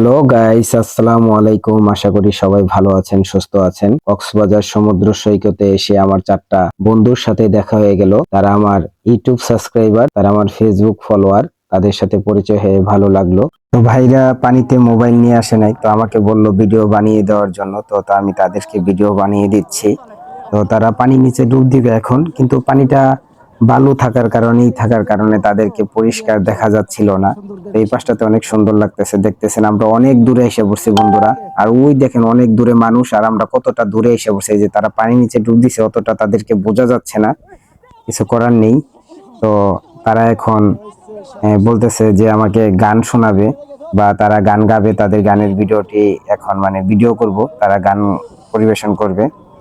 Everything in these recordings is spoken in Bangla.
হ্যালো গাইস আসসালামু আলাইকুম। আশা করি সবাই ভালো আছেন, সুস্থ আছেন। কক্সবাজার সমুদ্র সৈকতে এসে আমার চারটা বন্ধুর সাথে দেখা হয়ে গেল। তারা আমার ইউটিউব সাবস্ক্রাইবার, তারা আমার ফেসবুক ফলোয়ার তাদের সাথে পরিচয় হয়ে ভালো লাগল। তো ভাইরা পানিতে মোবাইল নিয়ে আসে নাই, তো আমাকে বলল ভিডিও বানিয়ে দেওয়ার জন্য, তো তা আমি তাদেরকে ভিডিও বানিয়ে দিচ্ছি। তো তারা পানি নিচে ডুব দিবে এখন, কিন্তু পানিটা বালু থাকার কারণেই থাকার কারণে তাদেরকে পরিষ্কার দেখা যাচ্ছিল না। এই পাশটাতে অনেক সুন্দর লাগতেছে, দেখতেছেন আমরা অনেক দূরে এসে পড়ছি বন্ধুরা। আর ওই দেখেন অনেক দূরে মানুষ, আর আমরা কতটা দূরে এসে পড়ছি যে তারা পানি নিচে ডুব দিছে, অতটা তাদেরকে বোঝা যাচ্ছে না। কিছু করার নেই। তো তারা এখন বলতেছে যে আমাকে গান শোনাবে, বা তারা গান গাবে, তাদের গানের ভিডিওটি এখন মানে ভিডিও করব, তারা গান পরিবেশন করবে।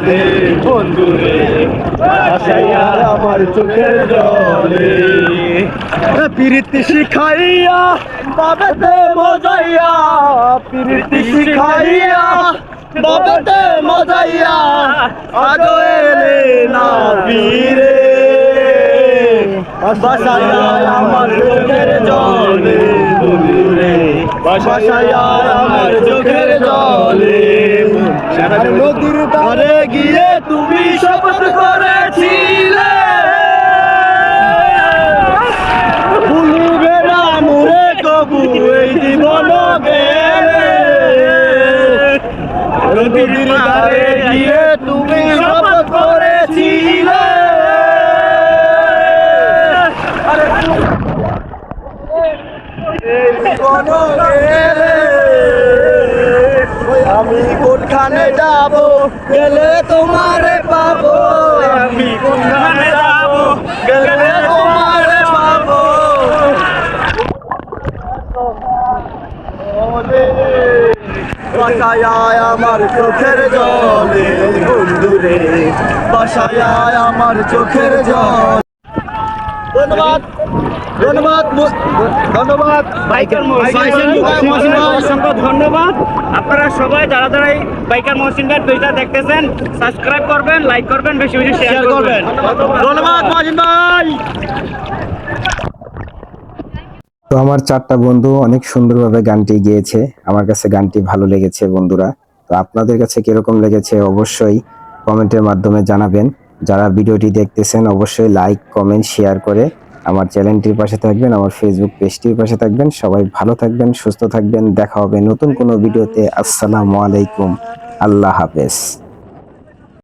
জলে বন্ধুরে ভাষায় আমার চোখের জলে। প্রীতি শিখাইয়া, বাবেতে মজাইয়া, প্রীতি শিখাইয়া, বাবেতে মজাইয়া, আজ এলে না বীরে বাসায় আমার চোখের জলে, বন্ধুরে আমার চোখের জলে। নদীর ধারে গিয়ে তুমি শপথ করেছিলে। ভুলিবে না মুরে কবু করেছিলে গেলে আমি কোনখানে যাব? গেলে তোমারে পাবো। আমি কোনখানে যাব? গেলে তোমারে পাবো। বাসায় আমার চোখের জলে বন্ধুরে। বাসায় আমার চোখের জল। ধন্যবাদ। ধন্যবাদ ধন্যবাদ। বাইকার মহসিন অসংখ্য ধন্যবাদ। আপনারা সবাই যারা যারা এই বাইকার মহসিন ভাই পেজটা দেখতেছেন সাবস্ক্রাইব করবেন লাইক করবেন বেশি বেশি শেয়ার করবেন। ধন্যবাদ মহাজিন ভাই। তো আমার চারটা বন্ধু অনেক সুন্দরভাবে গানটি গেয়েছে। আমার কাছে গানটি ভালো লেগেছে বন্ধুরা। তো আপনাদের কাছে কীরকম লেগেছে অবশ্যই কমেন্টের মাধ্যমে জানাবেন। যারা ভিডিওটি দেখতেছেন, অবশ্যই লাইক কমেন্ট শেয়ার করে আমার চ্যানেলটির পাশে থাকবেন, আমার ফেসবুক পেজটির পাশে থাকবেন। সবাই ভালো থাকবেন, সুস্থ থাকবেন। দেখা হবে নতুন কোনো ভিডিওতে। আসসালামু আলাইকুম। আল্লাহ হাফেজ।